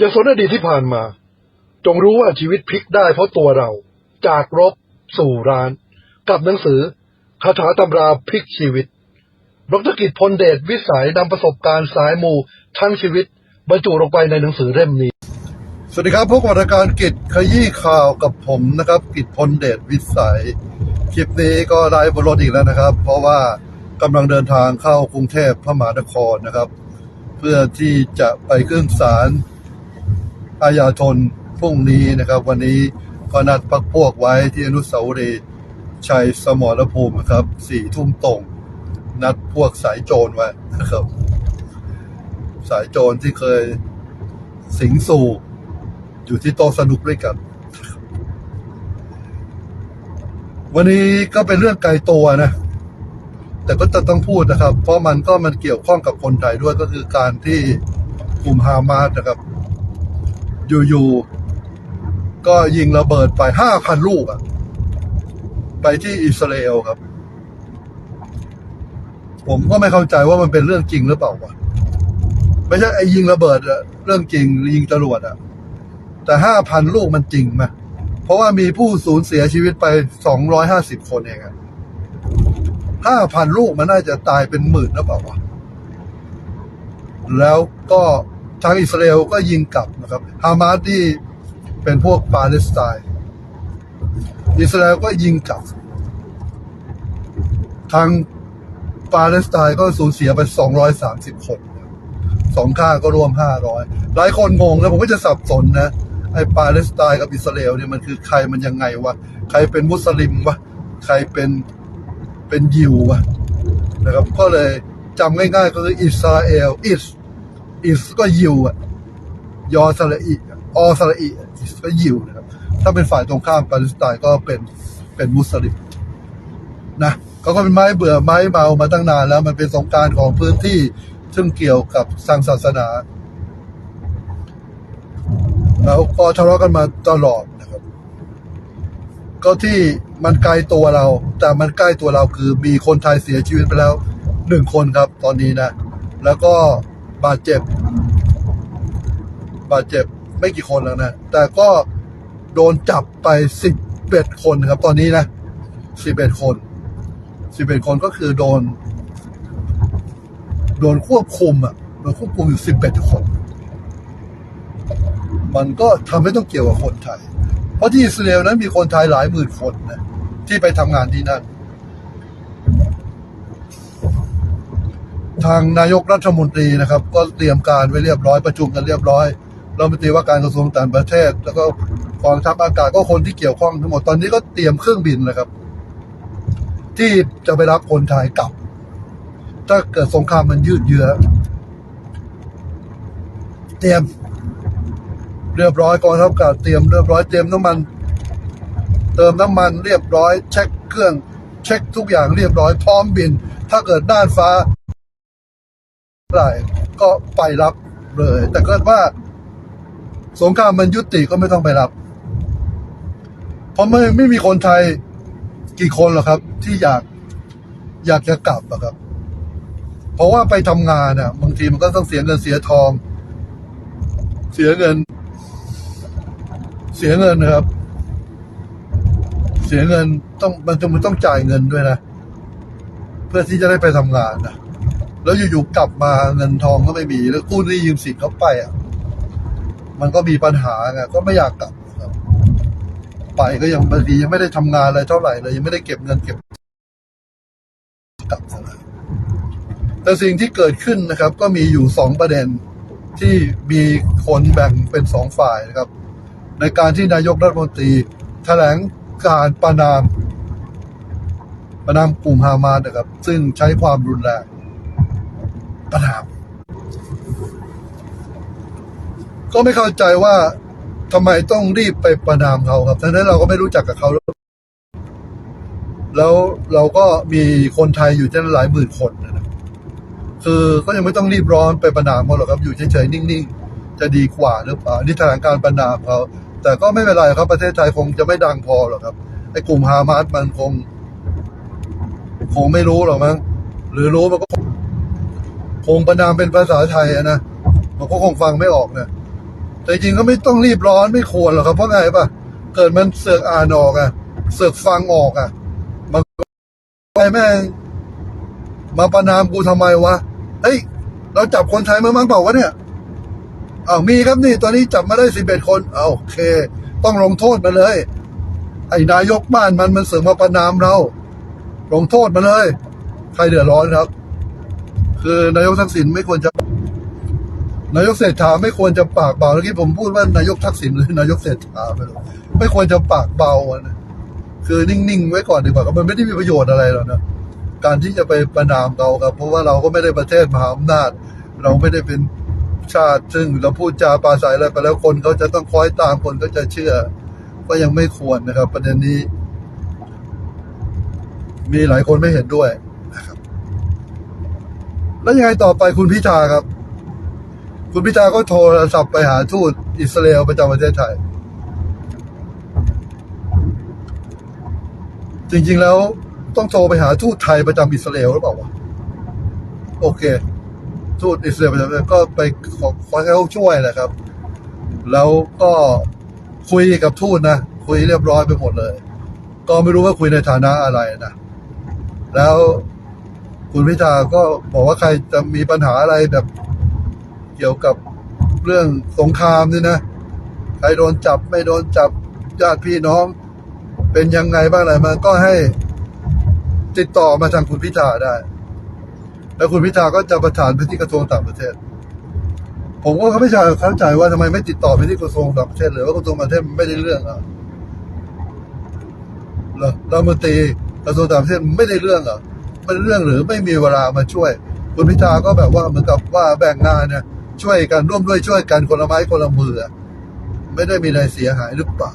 อย่าสนอดีตที่ผ่านมา จงรู้ว่าชีวิตพลิกได้เพราะตัวเรา จากรบ สู่ร้าน กับหนังสือคาถาตำราพลิกชีวิตดรกิจพลเดชวิสัยนำประสบการณ์สายมูทั้งชีวิต บรรจุลงไปในหนังสือเล่มนี้ สวัสดีครับพบกับรายการกิจขยี้ข่าวกับผมนะครับ กิจพลเดชวิสัย คลิปนี้ก็ได้บนรถอีกแล้วนะครับ เพราะว่ากำลังเดินทางเข้ากรุงเทพพระมหานครนะครับ เพื่อที่จะไปขึ้นศาล อาญาธนพรุ่งนี้นะครับ วันนี้ก็นัดพักพวกไว้ที่อนุสาวรีย์ชัยสมรภูมินะครับสี่ทุ่มตรง นัดพวกสายโจรไว้นะครับ สายโจรที่เคยสิงสู่อยู่ที่โต๊ะสนุกด้วยกัน วันนี้ก็เป็นเรื่องไกลตัวนะ แต่ก็จะต้องพูดนะครับ เพราะมันก็มันเกี่ยวข้องกับคนไทยด้วยก็คือการที่กลุ่มฮามาสนะครับ อยู่ๆก็ยิงระเบิดไปห้าพันลูกอะไปที่อิสราเอลครับ ผมก็ไม่เข้าใจว่ามันเป็นเรื่องจริงหรือเปล่าวะไม่ใช่ไอ้ยิงระเบิดอะเรื่องจริงยิงจรวดอะแต่ห้าพันลูกมันจริงไหมเพราะว่ามีผู้สูญเสียชีวิตไปสองร้อยห้าสิบคนเองอะห้าพันลูกมันน่าจะตายเป็นหมื่นหรือเปล่าวะแล้วก็ ทางอิสราเอลก็ยิงกลับนะครับฮามาสที่เป็นพวกปาเลสไตน์อิสราเอลก็ยิงกลับ ทางปาเลสไตน์ก็สูญเสียไปสองร้อยสามสิบคนสองข้าก็รวมห้าร้อยหลายคนงงนะผมก็จะสับสนนะ ไอ้ปาเลสไตน์กับอิสราเอลเนี่ยมันคือใครมันยังไงวะ ใครเป็นมุสลิมวะ ใครเป็นเป็นยิววะนะครับ ก็เลยจำง่ายๆก็คืออิสราเอลอิส อิสก็ยิวอะยอสระอีออสระอีอิสก็ยิวนะครับ ถ้าเป็นฝ่ายตรงข้ามปาเลสไตน์ก็เป็นเป็นมุสลิมนะเขาก็เป็นไม้เบื่อไม้เมามาตั้งนานแล้วมันเป็นสงการของพื้นที่ซึ่งเกี่ยวกับทางศาสนา แล้วก็ทะเลาะกันมาตลอดนะครับ ก็ที่มันไกลตัวเรา แต่มันใกล้ตัวเราคือมีคนไทยเสียชีวิตไปแล้วหนึ่งคนครับตอนนี้นะ แล้วก็ บาดเจ็บ บาดเจ็บไม่กี่คนแล้วนะ แต่ก็โดนจับไปสิบเอ็ดคนครับ ตอนนี้นะสิบเอ็ดคนสิบเอ็ดคนก็คือโดน โดนควบคุมอะโดนควบคุมอยู่สิบเอ็ดคน มันก็ทำให้ต้องเกี่ยวกับคนไทย เพราะที่อิสราเอลนั้นมีคนไทยหลายหมื่นคนนะที่ไปทำงานที่นั่น ทางนายกรัฐมนตรีนะครับ ก็เตรียมการไว้เรียบร้อยประชุมกันเรียบร้อยรัฐมนตรีว่าการกระทรวงต่างประเทศ แล้วก็กองทัพอากาศก็คนที่เกี่ยวข้องทั้งหมดตอนนี้ก็เตรียมเครื่องบินเลยครับ ที่จะไปรับคนไทยกลับ ถ้าเกิดสงครามมันยืดเยื้อเตรียม เรียบร้อยกองทัพอากาศเตรียมเรียบร้อยเตรียมน้ำมัน เติมน้ำมันเรียบร้อย เช็คเครื่อง เช็คทุกอย่างเรียบร้อยพร้อมบิน ถ้าเกิดด้านฟ้า ไรก็ไปรับเลย แต่กิดว่า สงครามมันยุติก็ไม่ต้องไปรับ เพราะไม่ไม่มีคนไทยกี่คนหรอกครับ ที่อยากอยากจะกลับอะครับ เพราะว่าไปทำงานอะบางทีมันก็ต้องเสียเงินเสียทอง เสียเงิน เสียเงินนะครับ เสียเงินต้องมันต้องมันต้องจ่ายเงินด้วยนะ เพื่อที่จะได้ไปทำงานนะ แล้วอยู่ๆกลับมาเงินทองก็ไม่มี แล้วกู้หนี้ยืมสินเขาไปอะ มันก็มีปัญหาไงก็ไม่อยากกลับ ไปก็ยังบางทียังไม่ได้ทำงานอะไรเท่าไหร่เลยยังไม่ได้เก็บเงินเก็บกลับซะแล้วแต่สิ่งที่เกิดขึ้นนะครับ ก็มีอยู่สองประเด็นที่มีคนแบ่งเป็นสองฝ่ายนะครับ ในการที่นายกรัฐมนตรีแถลงการประนามประนามกลุ่มฮามาสนะครับ ซึ่งใช้ความรุนแรง ประนาก็ไม่เข้าใจว่าทำไมต้องรีบไปประนามเขาครับทั้งนั้นเราก็ไม่รู้จักกับเขา แล้วเราก็มีคนไทยอยู่ที่นั่นหลายหมื่นคนนะคือก็ยังไม่ต้องรีบร้อนไปประนามเขาหรอกครับ อยู่เฉยๆนิ่งๆ จะดีกว่าหรือเปล่านี่แถลงการประนามเขาแต่ก็ไม่เป็นไรครับ ประเทศไทยคงจะไม่ดังพอหรอกครับไอ้กลุ่มฮามาสมันคง คงไม่รู้หรอกมั้งหรือรู้มันก็ คงประนามเป็นภาษาไทยอะนะมันก็คงฟังไม่ออกนะแต่จริงก็ไม่ต้องรีบร้อนไม่ควรหรอกครับเพราะไงปะเกิดมันเสือกอ่านออกอะเสือกฟังออกอะมันไปแม่งมาประนามกูทำไมวะเฮ้ย เราจับคนไทยมาบ้างเปล่าวะเนี่ยอ้าวมีครับนี่ ตอนนี้จับมาได้สิบเอ็ดคนเอาโอเค ต้องลงโทษมาเลย ไอ้นายกบ้านมันมันเสือกมาประนามเรา ลงโทษมาเลย ใครเดือดร้อนครับ คือนายกทักษิณไม่ควรจะ นายกเศรษฐาไม่ควรจะปากเบาเมื่อกี้ผมพูดว่านายกทักษิณหรือนายกเศรษฐาไม่รู้ไม่ควรจะปากเบาอะนะคือนิ่งๆไว้ก่อนดีกว่าครับมันไม่ได้มีประโยชน์อะไรหรอกนะการที่จะไปประนามเขาครับ เพราะว่าเราก็ไม่ได้ประเทศมหาอำนาจ เราไม่ได้เป็นชาติซึ่งเราพูดจาปราศัยอะไรไปแล้วคนเขาจะต้องคอยตามคนก็จะเชื่อ ก็ยังไม่ควรนะครับ ประเด็นนี้ มีหลายคนไม่เห็นด้วย แล้วยังไงต่อไปคุณพิธาครับ คุณพิธาก็โทรศัพท์ไปหาทูตอิสราเอลประจำประเทศไทย จริงๆแล้วต้องโทรไปหาทูตไทยประจำอิสราเอลหรือเปล่าวะโอเค ทูตอิสราเอลประจำประเทศก็ไปขอขอให้เขาช่วยแหละครับ แล้วก็คุยกับทูตนะ คุยเรียบร้อยไปหมดเลย ก็ไม่รู้ว่าคุยในฐานะอะไรนะ แล้ว คุณพิธาก็บอกว่าใครจะมีปัญหาอะไรแบบเกี่ยวกับเรื่องสงครามนี่นะ ใครโดนจับไม่โดนจับญาติพี่น้อง เป็นยังไงบ้างอะไรมันก็ให้ติดต่อมาทางคุณพิธาได้ แล้วคุณพิธาก็จะประสานไปที่กระทรวงต่างประเทศ ผมก็ไม่ใช่เข้าใจว่าทำไมไม่ติดต่อไปที่กระทรวงต่างประเทศเลยว่ากระทรวงต่างประเทศไม่ได้เรื่องอะเหรอรัฐมนตรีกระทรวงต่างประเทศไม่ได้เรื่องอะ ไม่ได้เรื่องหรือไม่มีเวลามาช่วย คุณพิธาก็แบบว่าเหมือนกับว่าแบ่งงานเนี่ยช่วยกันร่วมด้วยช่วยกันคนละไม้คนละมือไม่ได้มีอะไรเสียหายหรือเปล่า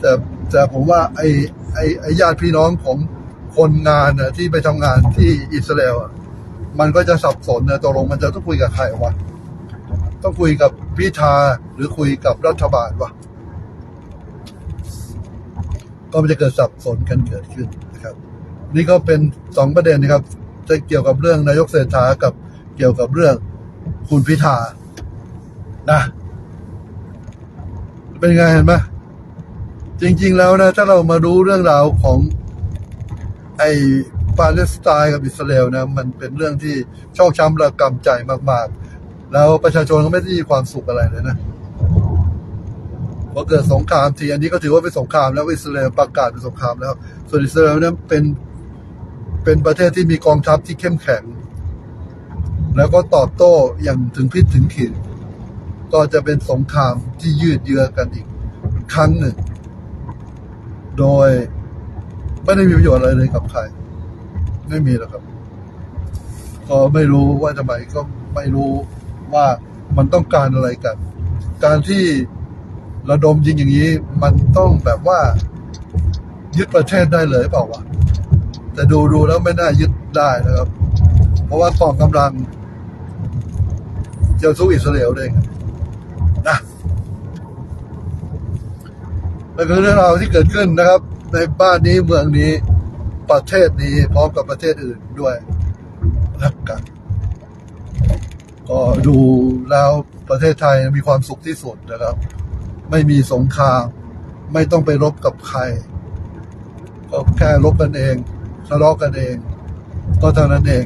แต่แต่ผมว่าไอ้ไอ้ไอ้ญาติพี่น้องของคนงานน่ะที่ไปทำงานที่อิสราเอลมันก็จะสับสนนะตกลงมันจะต้องคุยกับใครวะต้องคุยกับพิธาหรือคุยกับรัฐบาลวะก็มันจะเกิดสับสนกันเกิดขึ้น นี่ก็เป็นสองประเด็นนะครับจะเกี่ยวกับเรื่องนายกเศรษฐากับเกี่ยวกับเรื่องคุณพิธานะเป็นไงเห็นไหมจริง ๆ แล้วนะ ถ้าเรามารู้เรื่องราวของไอ้ปาเลสไตน์กับอิสราเอลนะ มันเป็นเรื่องที่ชอกช้ำระกำใจมาก ๆ แล้วประชาชนก็ไม่ได้มีความสุขอะไรเลยนะพอเกิดสงครามทีอันนี้ก็ถือว่าเป็นสงครามแล้วอิสราเอลประกาศเป็นสงครามแล้วส่วนอิสราเอลนั้นเป็น เป็นประเทศที่มีกองทัพที่เข้มแข็ง แล้วก็ตอบโต้อย่างถึงพิษถึงขีด ก็จะเป็นสงครามที่ยืดเยื้อกันอีกครั้งหนึ่ง โดยไม่ได้มีประโยชน์อะไรเลยกับใคร ไม่มีหรอกครับ ก็ไม่รู้ว่าทำไมก็ไม่รู้ว่ามันต้องการอะไรกัน การที่ระดมยิงอย่างนี้ มันต้องแบบว่ายึดประเทศได้เลยเปล่าวะ แต่ดูดูแล้วไม่น่ายึดได้นะครับ เพราะว่ากองกำลังจะสู้อิสราเอลได้ไงนะนั่นคือเรื่องราวที่เกิดขึ้นนะครับ ในบ้านนี้เมืองนี้ประเทศนี้พร้อมกับประเทศอื่นด้วยรักกัน ก็ดูแล้วประเทศไทยมีความสุขที่สุดนะครับ ไม่มีสงคราม ไม่ต้องไปรบกับใคร ก็แค่รบกันเอง ทะเลาะกันเอง ก็เท่านั้นเอง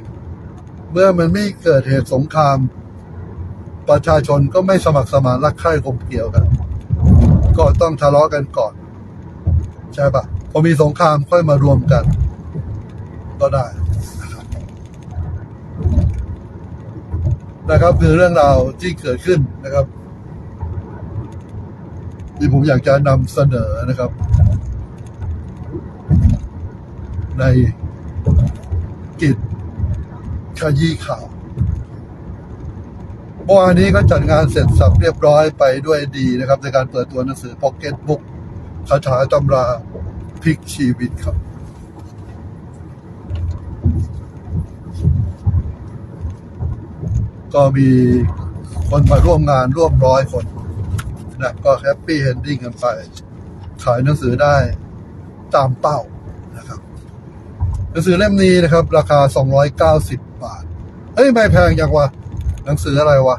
เมื่อมันไม่เกิดเหตุสงคราม ประชาชนก็ไม่สมัครสมานรักใคร่กลมเกี่ยวกัน ก็ต้องทะเลาะกันก่อน ใช่ปะพอมีสงครามค่อยมารวมกัน ก็ได้นะครับคือเรื่องราวที่เกิดขึ้นนะครับ ที่ผมอยากจะนำเสนอนะครับ ในกิจขยี้ข่าวเมื่อวานนี้ก็จัดงานเสร็จสับเรียบร้อยไปด้วยดีนะครับ ในการเปิดตัวหนังสือ Pocket Book คาถาตำราพลิกชีวิตครับ ก็มีคนมาร่วมงานร่วมร้อยคนนะก็แฮปปี้เฮนดิ้งกันไป ขายหนังสือได้ตามเป้านะครับ หนังสือเล่มนี้นะครับ ราคา 290 บาทเอ้ยไม่แพงจังวะ หนังสืออะไรวะ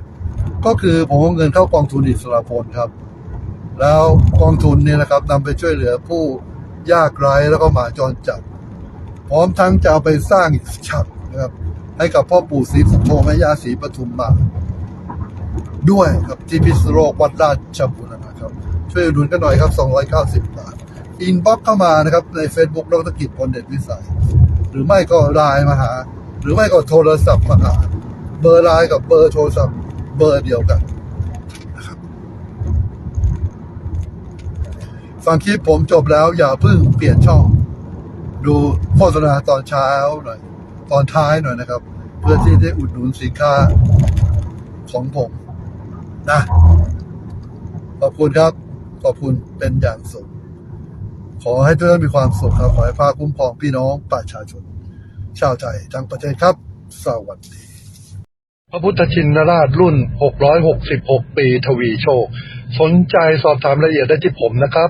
ก็คือผมเอาเงินเข้ากองทุนอิสระพลครับ แล้วกองทุนเนี่ยนะครับนำไปช่วยเหลือผู้ยากไร้แล้วก็หมาจรจัด พร้อมทั้งจะเอาไปสร้างอีกฉับนะครับให้กับพ่อปู่ศรีสุโธแม่ย่าศรีปทุมมา ด้วยครับที่พิษโลกวัดราชบุรณะครับ ช่วยอุดหนุนกันหน่อยครับ 290 บาท อินบ็อกเข้ามานะครับใน Facebook ดรกิจพลเดชวิสัย หรือไม่ก็ไลน์มาหา หรือไม่ก็โทรศัพท์มาหา เบอร์ไลน์กับเบอร์โทรศัพท์ เบอร์เดียวกันนะครับฟังคลิปผมจบแล้วอย่าเพิ่งเปลี่ยนช่อง ดูโฆษณาตอนเช้าหน่อย ตอนท้ายหน่อยนะครับ เพื่อที่ได้อุดหนุนสินค้าของผมนะ ขอบคุณครับ ขอบคุณเป็นอย่างสูง ขอให้ทุกท่านมีความสุขครับ ขอให้พาคุ้มครองพี่น้องประชาชน ชาวไทยทั้งประเทศครับ สวัสดี พระพุทธชินราชรุ่น 666 ปีทวีโชค สนใจสอบถามรายละเอียดได้ที่ผมนะครับ